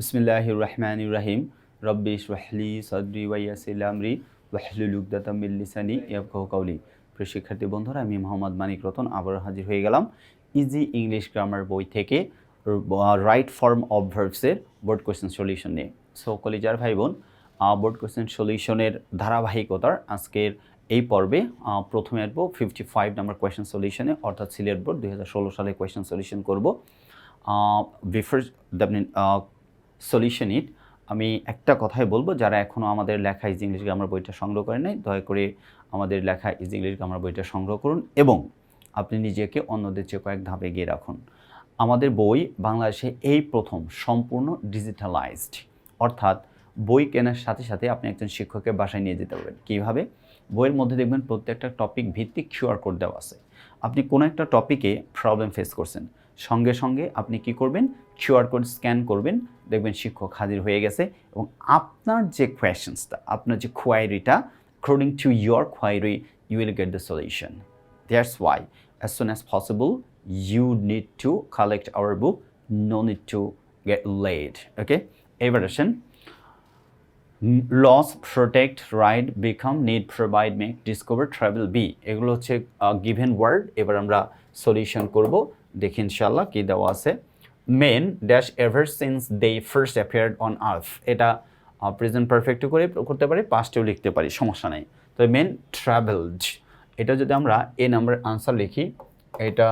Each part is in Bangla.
বিসমিল্লাহ রহমান রাহিম রব্বি রহলি সদরি ওয়াইয়াসিল আমরি ওয়াহলুল উকদাতামিল লিসানি ইয়াফকাহু কাউলি প্রিয় শিক্ষার্থী বন্ধুরা, আমি মোহাম্মদ মানিক রতন আবার হাজির হয়ে গেলাম ইজি ইংলিশ গ্রামার বই থেকে রাইট ফর্ম অফ ভার্বসের বোর্ড কোয়েশ্চেন সলিউশন নিয়ে। সো কলিজার ভাই বোন বোর্ড কোয়েশ্চেন সলিউশনের ধারাবাহিকতার আজকের এই পর্বে প্রথমে আসব ফিফটি ফাইভ নাম্বার কোয়েশ্চেন সলিউশনে অর্থাৎ সিলেট বোর্ড দুই হাজার ষোলো সালে কোয়েশ্চেন সলিউশন করব। বিফোর দ্য সলিউশন ইট আমি একটা কথাই বলব, যারা এখনও আমাদের লেখা ইজ ইংলিশ গ্রামার বইটা সংগ্রহ করেন নাই, দয়া করে আমাদের লেখা ইজ ইংলিশ গ্রামার বইটা সংগ্রহ করুন এবং আপনি নিজেকে অন্যদের চেয়ে কয়েক ধাপে এগিয়ে রাখুন। আমাদের বই বাংলাদেশে এই প্রথম, সম্পূর্ণ ডিজিটালাইজড অর্থাৎ বই কেনার সাথে সাথে আপনি একজন শিক্ষকের বাসায় নিয়ে যেতে পারবেন। কীভাবে? বইয়ের মধ্যে দেখবেন প্রত্যেকটা টপিক ভিত্তিক কিউআর কোড দেওয়া আছে। আপনি কোনো একটা টপিকে প্রবলেম ফেস করছেন। সঙ্গে সঙ্গে আপনি কি করবেন? কিউআর কোড স্ক্যান করবেন। দেখবেন শিক্ষক হাজির হয়ে গেছে এবং আপনার যে কোয়েশনসটা আপনার যে কোয়ারিটা according to your query you will get the solution that's why as soon as possible you need to collect our book no need to get late okay এবার আসেন lose protect ride become need provide make discover travel be এগুলো হচ্ছে গিভেন ওয়ার্ড এবার আমরা সলিউশন করব। দেখি ইনশাল্লাহ কী দেওয়া আছে। Men dash ever since they first appeared on earth এটা প্রেজেন্ট পারফেক্ট করে করতে পারি পাস্টেও লিখতে পারি সমস্যা নেই। তো মেন ট্রাভেলড এটা যদি আমরা এ নাম্বার আনসার লিখি এটা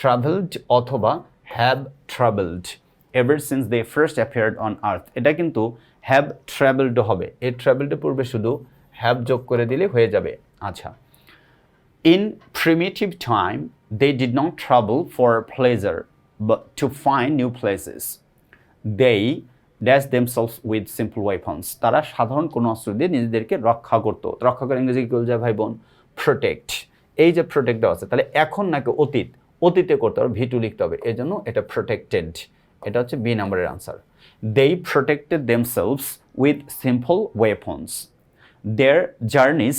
ট্রাভেলড অথবা have travelled ever since they first appeared on earth এটা কিন্তু হ্যাভ ট্রাভেলড হবে। এই ট্রাভেলডের পূর্বে শুধু হ্যাভ যোগ করে দিলে হয়ে যাবে। আচ্ছা। In primitive time, they did not travel for pleasure, but to find new places. They dash themselves with simple weapons. তারা সাধারণ কোনো অস্ত্র দিয়ে নিজেদেরকে রক্ষা করতো। রক্ষা করে ইংরেজি কি যায় ভাই বোন প্রোটেক্ট এই যে প্রোটেক্ট দেওয়া আছে তাহলে এখন নাকি অতীত। অতীতে করতে হবে ভিটু লিখতে হবে। এই জন্য এটা প্রোটেক্টেড এটা হচ্ছে বি নাম্বারের answer they protected themselves with simple weapons their journeys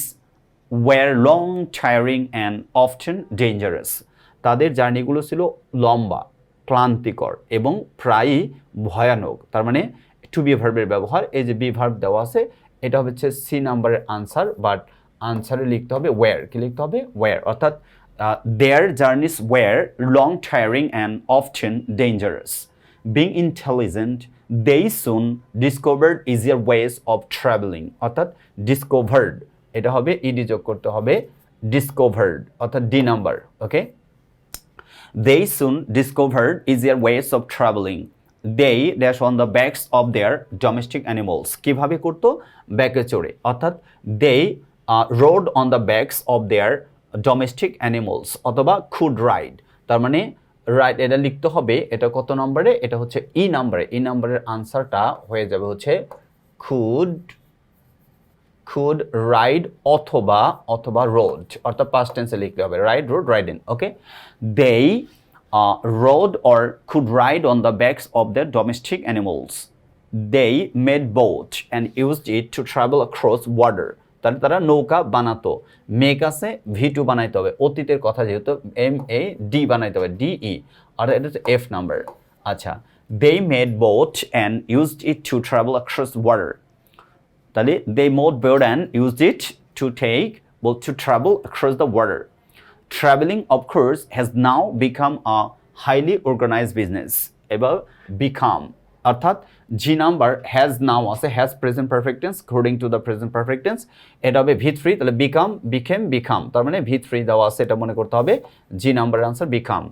were long tiring and often dangerous তাদের জার্নিগুলো ছিল লম্বা, ক্লান্তিকর এবং প্রায়ই ভয়ানক। তার মানে টু বি ভার্বের ব্যবহার, এই যে বি ভার্ব দেওয়া আছে, এটা হচ্ছে সি নাম্বারের আনসার বাট আনসারে লিখতে হবে ওয়ার কি লিখতে হবে? ওয়ার অর্থাৎ their journeys were long tiring and often dangerous being intelligent they soon discovered easier ways of travelling অর্থাৎ ডিসকভার্ড এটা হবে ইডি যোগ করতে হবে ডিসকোভার্ড অর্থাৎ D number okay they soon discovered easier ways of travelling they dash on the backs of their domestic animals কীভাবে করতো? ব্যাকে চড়ে। অর্থাৎ they rode on the backs of their domestic animals অথবা খুড রাইড তার মানে রাইট এটা লিখতে হবে, এটা কত নম্বরে? এটা হচ্ছে ই নাম্বারে ই নাম্বারের আনসারটা হয়ে যাবে হচ্ছে খুড খুড রাইড অথবা অথবা রোড অর্থাৎ পাস্ট টেন্সে লিখতে হবে ride rode ridden okay they rode or could ride on the backs of the domestic animals they made boat and used it to travel across water তাহলে তারা নৌকা বানাতো। মেক আছে ভি টু বানাইতে হবে। অতীতের কথা যেহেতু এম এ ডি বানাইতে হবে ডি ই আর এটা এফ নাম্বার আচ্ছা they made boat and used it to travel across water তাহলে they made board and use it to take both to travel across the water travelling of course has now become a highly organise business এবার বিকাম অর্থাৎ জি নাম্বার হ্যাজ নাও আছে has present perfect tense according to the present perfect tense এটা হবে ভি থ্রি তাহলে বিকাম বিকেম বিকাম তার মানে ভি থ্রি দেওয়া আছে, এটা মনে করতে হবে জি নাম্বারের answer become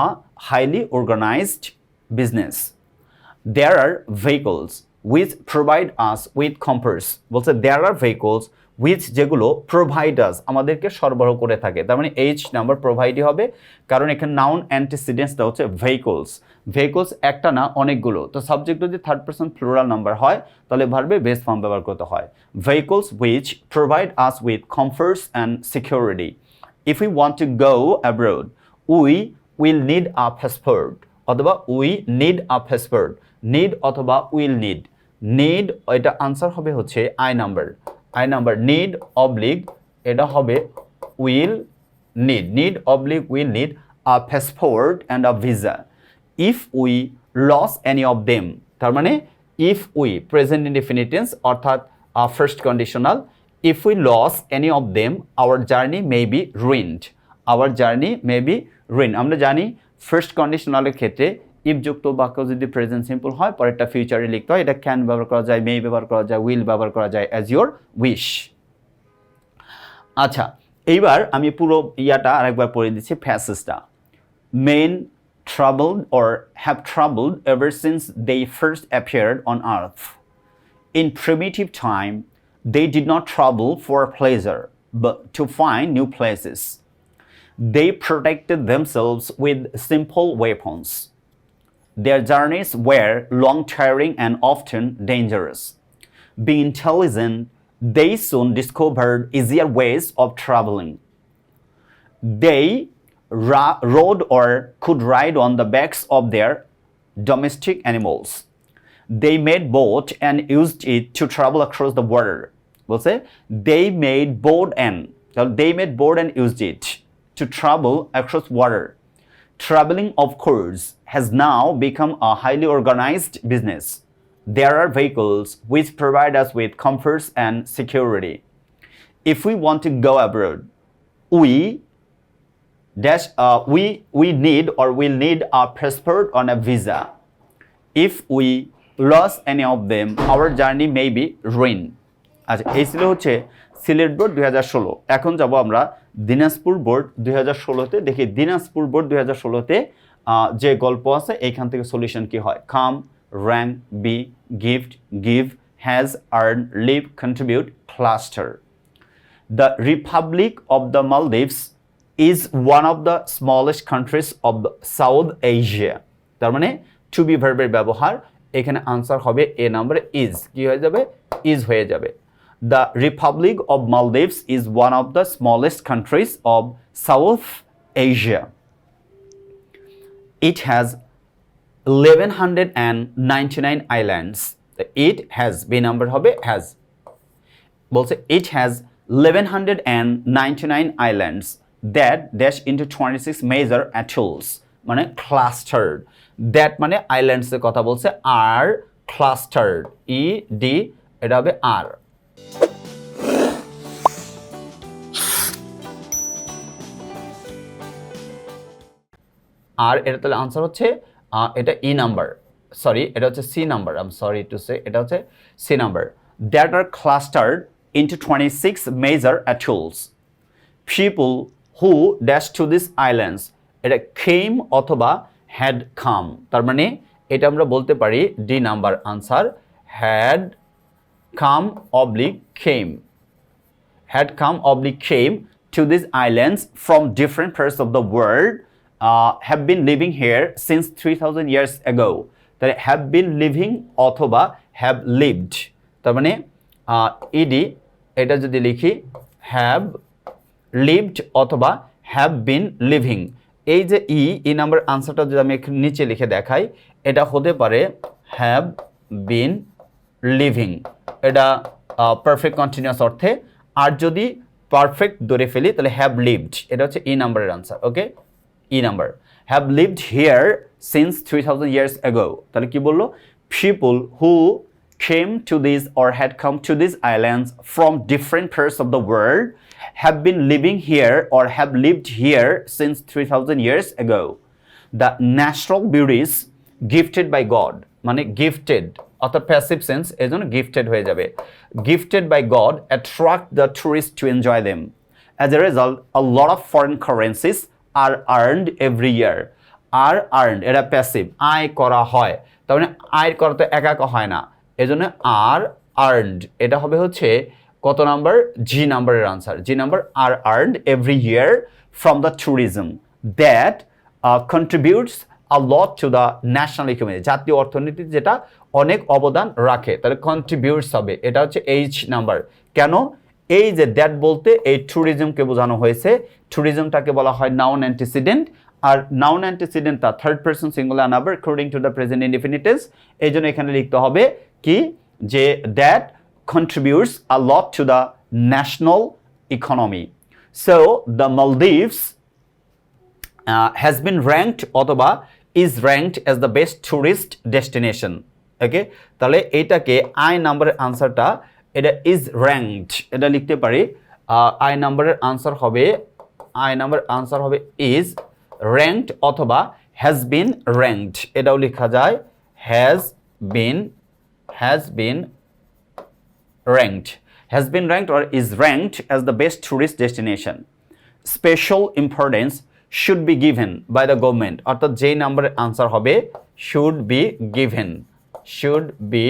a highly organised business there are vehicles. Which provide us with comforts বলছে, there are vehicles which যেগুলো us, আমাদেরকে সরবরাহ করে থাকে। তার মানে এইচ নাম্বার প্রোভাইডই হবে, কারণ এখানে নাউন অ্যান্টিসিডেন্সটা হচ্ছে ভেহিকলস ভেহিকলস একটা না, অনেকগুলো। তো সাবজেক্ট যদি থার্ড পার্সন প্লুরাল নাম্বার হয়, তাহলে ভার্বে বেস ফর্ম ব্যবহার করতে হয়। Vehicles which provide us with comforts and security if we want to go abroad, we will need a passport, অথবা we need a passport need অথবা উইল নিড নিড এটা আনসার হবে হচ্ছে I number I number need oblique এটা হবে will need need oblique will need a passport and a visa if we lose any of them তার মানে if we present indefinite tense অর্থাৎ a first conditional if we lose any of them our journey may be ruined our journey may be ruin আমরা জানি ফার্স্ট কন্ডিশনালের ক্ষেত্রে ইফযুক্ত বাক্য যদি প্রেজেন্ট সিম্পল হয় পরেরটা ফিউচারে লিখতে হয় এটা ক্যান ব্যবহার করা যায় মে ব্যবহার করা যায় উইল ব্যবহার করা যায় অ্যাজ ইউর উইশ আচ্ছা এইবার আমি পুরো ইয়াটা আরেকবার পড়ে দিচ্ছি ফ্যাসেসটা men troubled or have troubled ever since they first appeared on earth. In primitive time, they did not trouble for pleasure, but to find new places. They protected themselves with simple weapons. Their journeys were long, tiring, and often dangerous. Being intelligent, they soon discovered easier ways of traveling. They ra- rode or could ride on the backs of their domestic animals. They made boat and used it to travel across the water. বলছে they made boat and they made boat and used it to travel across water. Traveling, of course, has now become a highly organized business. There are vehicles which provide us with comforts and security. If we want to go abroad, we dash uh, we we need or will need a passport on a visa. If we lost any of them, our journey may be ruined. আচ্ছা এই ছিল হচ্ছে সিলেট বোর্ড দুই হাজার ষোলো এখন যাব আমরা দিনাজপুর বোর্ড দুই হাজার ষোলোতে, দেখি দিনাজপুর বোর্ড দুই হাজার ষোলোতে যে গল্প আছে, এইখান থেকে সলিউশন কি হয়? Come rank be, gift, give, has, earn, live, contribute, cluster. The Republic of the Maldives is one of the smallest countries of South Asia. তার মানে টু বি ভার্বের ব্যবহার, এখানে আনসার হবে এ নাম্বার ইজ কি হয়ে যাবে? ইজ হয়ে যাবে। The Republic of Maldives is one of the smallest countries of South Asia it has 1199 islands it has b number হবে has বলছে it has 1199 islands that dash into 26 major atolls মানে clustered that মানে islands কথা বলছে are clustered e d এটা হবে আর আর এটা তাহলে আনসার হচ্ছে এটা ই নাম্বার সরি এটা হচ্ছে C number um sorry to say এটা হচ্ছে C number that are clustered into twenty six major atolls people who dash to this islands এটা খেম অথবা হ্যাড খাম তার মানে এটা আমরা বলতে পারি D number answer had come oblique came had come oblique came to this islands from different parts of the world have been living here since three thousand years ago তাহলে হ্যাভ বিন লিভিং অথবা হ্যাভ লিভড তার মানে ইডি এটা যদি লিখি হ্যাভ লিভড অথবা হ্যাভ বিন লিভিং এই যে ই ই নাম্বার আনসারটা যদি আমি নিচে লিখে দেখাই, এটা হতে পারে হ্যাভ বিন লিভিং এটা পারফেক্ট কন্টিনিউয়াস অর্থে আর যদি পারফেক্ট ধরে ফেলি তাহলে হ্যাভ লিভড এটা হচ্ছে ই নাম্বারের answer okay E number have lived here since three thousand years ago তাহলে কি বলল people who came to these or had come to these islands from different parts of the world have been living here or have lived here since 3000 years ago the natural beauties gifted by God মানে gifted অর্থাৎ প্যাসিভ সেন্স এই জন্য গিফটেড হয়ে যাবে। Gifted by God attract the tourist to enjoy them as a result a lot of foreign currencies are earned every year are earned এটা প্যাসিভ আয় করা হয়। তার মানে আয় করা তো একা হয় না। এই জন্য আর আর্নড এটা হবে হচ্ছে কত নাম্বার জি নাম্বারের answer G number are earned every year from the tourism that contributes a lot to the national economy জাতীয় অর্থনীতিতে যেটা অনেক অবদান রাখে। তাহলে কন্ট্রিবিউটস হবে এটা হচ্ছে এইচ নাম্বার কেন? এই যে দ্যাট বলতে এই ট্যুরিজমকে বোঝানো হয়েছে। ট্যুরিজমটাকে বলা হয় নাউন অ্যান্টিসিডেন্ট আর নাউন অ্যান্টিসিডেন্ট তা third person singular number according to the present indefinite tense এই জন্য এখানে লিখতে হবে কি? যে that contributes a lot to the national economy so the Maldives uh, has ranked অথবা is ranked as the best tourist destination. Okay তাহলে এইটাকে আই নাম্বারের আনসারটা এটা ইজ র্যাঙ্কড এটা লিখতে পারি আই নাম্বারের আনসার হবে আই নাম্বার আনসার হবে ইজ র্যাঙ্কড অথবা হ্যাজ বিন র্যাঙ্কড এটাও লেখা যায় has been has been ranked has been ranked or is ranked as the best tourist destination special importance should be given by the government অর্থাৎ যেই নাম্বারের আনসার হবে should be given should be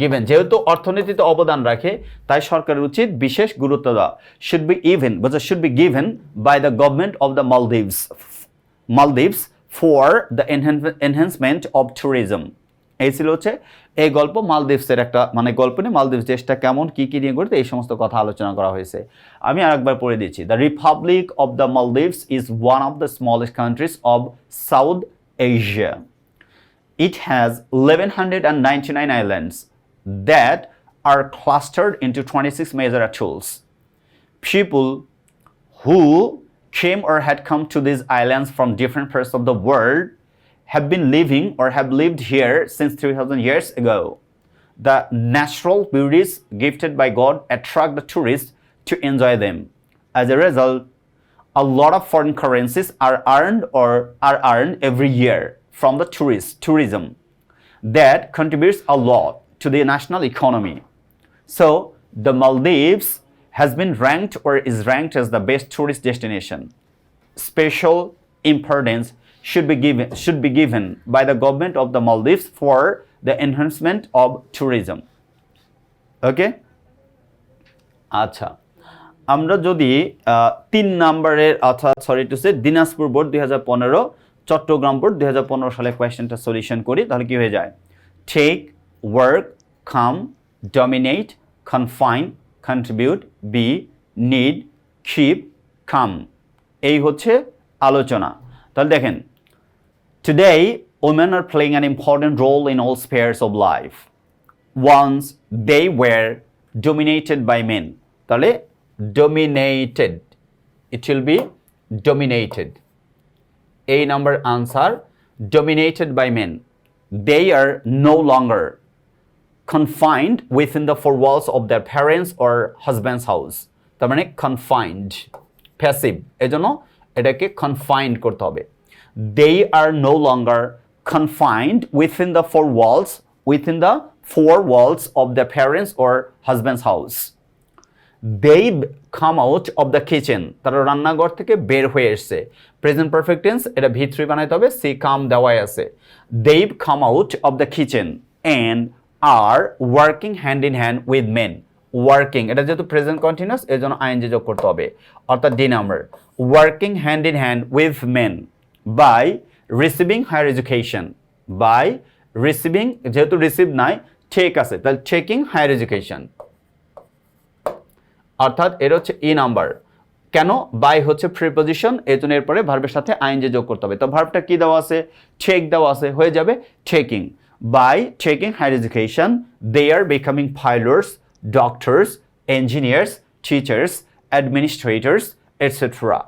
given যেহেতু অর্থনীতিতে অবদান রাখে তাই সরকারের উচিত বিশেষ গুরুত্ব দেওয়া be even but should be given by the government of the Maldives Maldives for the enhan- enhancement of tourism এই ছিল হচ্ছে এই গল্প মালদ্বীপসের একটা মানে গল্প নিয়ে মালদ্বীপ দেশটা কেমন, কি কি নিয়ে গঠিত, এই সমস্ত কথা আলোচনা করা হয়েছে। আমি আরেকবার পড়ে দিচ্ছি। The republic of the Maldives is one of the smallest countries of South Asia It has 1199 islands that are clustered into 26 major atolls. People who came or had come to these islands from different parts of the world have been living or have lived here since 3000 years ago. The natural beauties gifted by God attract the tourists to enjoy them. As a result, a lot of foreign currencies are earned or are earned every year from the tourists, tourism that contributes a lot to the national economy. So the Maldives has been ranked or is ranked as the best tourist destination. Special importance should be given, should be given by the government of the Maldives for the enhancement of tourism. Okay? আচ্ছা আমরা যদি তিন নাম্বারের অর্থাৎ sorry to say Dinajpur board দুই হাজার পনেরো, চট্টগ্রাম বোর্ড দুই হাজার পনেরো সালে কোয়েশ্চেনটা সলিউশন করি, তাহলে কি হয়ে যায় take work come dominate confine contribute be need keep come এই হচ্ছে আলোচনা তাহলে দেখেন Today, women are playing an important role in all spheres of life. Once they were dominated by men. তাহলে dominated. It will be dominated. A number answer dominated by men. They are no longer confined within the four walls of their parents or husband's house. তার মানে confined, passive. এজন্য এটাকে confined করতে হবে. They are no longer confined within the four walls, within the four walls of their parents or husband's house. they come out of the kitchen তারা রান্নাঘর থেকে বের হয়ে এসছে প্রেজেন্ট পারফেক্ট টেন্স এটা ভি থ্রি বানাইতে হবে সি কাম দেওয়াই আছে they come out of the kitchen and are working hand in hand with men working এটা যেহেতু প্রেজেন্ট কন্টিনিউস এর জন্য আইএনজি যোগ করতে হবে অর্থাৎ D number working hand in hand with men by receiving higher education by receiving যেহেতু রিসিভ নাই ঠিক আছে, তাহলে টেকিং হায়ার এডুকেশন অর্থাৎ এর হচ্ছে ই নাম্বার কেন? বাই হচ্ছে প্রিপোজিশন এই জন্য এরপরে ভার্বের সাথে আইনজে যোগ করতে হবে। তো ভার্বটা কি দেওয়া আছে? টেক দেওয়া আছে, হয়ে যাবে taking by taking higher education they are becoming pilots doctors engineers teachers administrators etcetera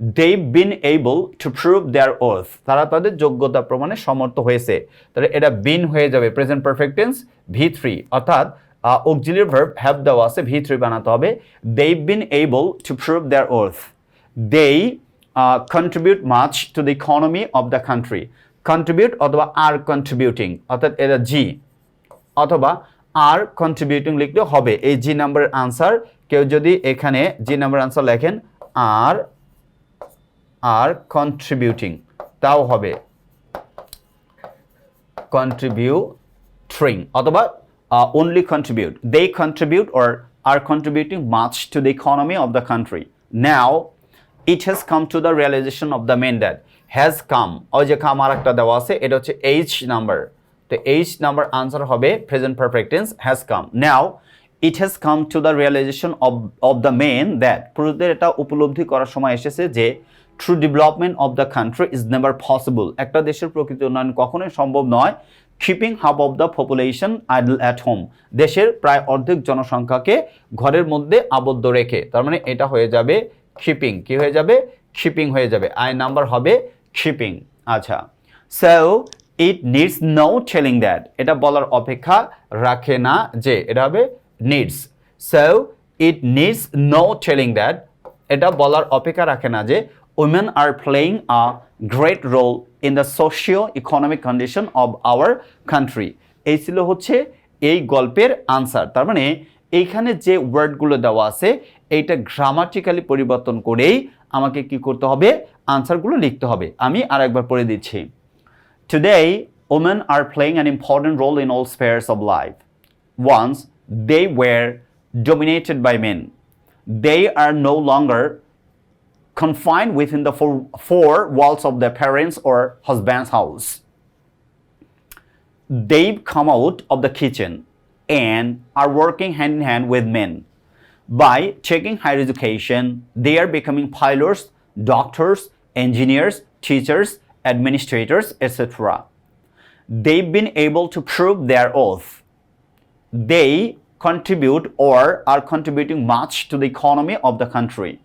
they been able to prove their worth তারা তাদের যোগ্যতা প্রমাণে সমর্থ হয়েছে। তাহলে এটা বিন হয়ে যাবে। Present perfect tense V three অর্থাৎ অক্সিলিয়ারি ভার্ব হ্যাভ দেওয়া আছে ভি থ্রি বানাতে হবে। They been able to prove their worth they contribute much to the economy of the country contribute অথবা আর কন্ট্রিবিউটিং অর্থাৎ এটা জি অথবা আর কন্ট্রিবিউটিং লিখলে হবে। এই জি নাম্বারের আনসার কেউ যদি এখানে জি নাম্বার আনসার লেখেন আর আর কন্ট্রিবিউটিং তাও হবে কন্ট্রিবিউট্রিং অথবা only contribute, they contribute or are contributing much to the economy the country country. It it come to the the realization of the mandate has come, ওই যে কাম আর একটা দেওয়া আছে, এটা হচ্ছে এইচ নাম্বার তো এইচ নাম্বার আনসার হবে present perfect tense has come now it has come to the realization of of the men that পুরুষদের এটা উপলব্ধি করার সময় এসেছে যে true development of the country is never possible একটা দেশের প্রকৃত উন্নয়ন কখনোই সম্ভব নয়। Keeping half of the population idle at home দেশের প্রায় অর্ধেক জনসংখ্যাকে ঘরের মধ্যে আবদ্ধ রেখে। তার মানে এটা হয়ে যাবে খিপিং কি হয়ে যাবে? খিপিং হয়ে যাবে। আই নাম্বার হবে খিপিং আচ্ছা। So it needs no telling that এটা বলার অপেক্ষা রাখে না যে এটা হবে needs so it needs no telling that এটা বলার অপেক্ষা রাখে না যে are playing a great role in the socio economic condition of our country এই ছিল হচ্ছে এই গল্পের আনসার তার মানে এইখানে যে ওয়ার্ডগুলো দেওয়া আছে এইটা গ্রামাটিক্যালি পরিবর্তন করেই আমাকে কি করতে হবে? আনসারগুলো লিখতে হবে। আমি আর একবার পড়ে দিচ্ছি। Today, women are playing an important role in all spheres of life. Once, they were dominated by men. They are no longer confined within the four, four walls of their parents' or husband's house. They've come out of the kitchen and are working hand in hand with men. By taking higher education, they are becoming pilots, doctors, engineers, teachers, administrators, etc. They've been able to prove their oath. They contribute or are contributing much to the economy of the country.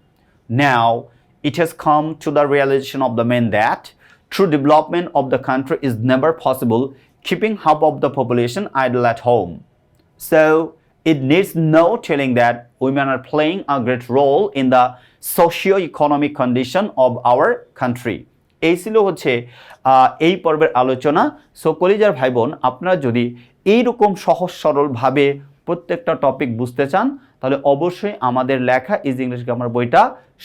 Now, it has come to the realization of the men that true development of the country is never possible keeping half of the population idle at home. So, it needs no telling that women are playing a great role in the socio-economic condition of our country. এই ছিল হচ্ছে এই পর্বের আলোচনা সো কলিজার ভাই বোন আপনারা যদি এইরকম সহজ সরলভাবে প্রত্যেকটা টপিক বুঝতে চান তাহলে অবশ্যই আমাদের লেখা ইজ ইংলিশ গ্রামার বইটা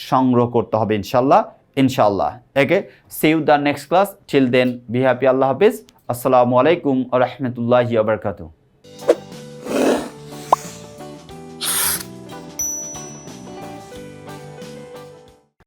সংগ্রহ করতে হবে ইনশাল্লাহ ইনশাল্লাহ okay see you the next class chill then be happy আল্লাহ হাফিজ। আসসালামু আলাইকুম রহমতুল্লাহ আবরকাতু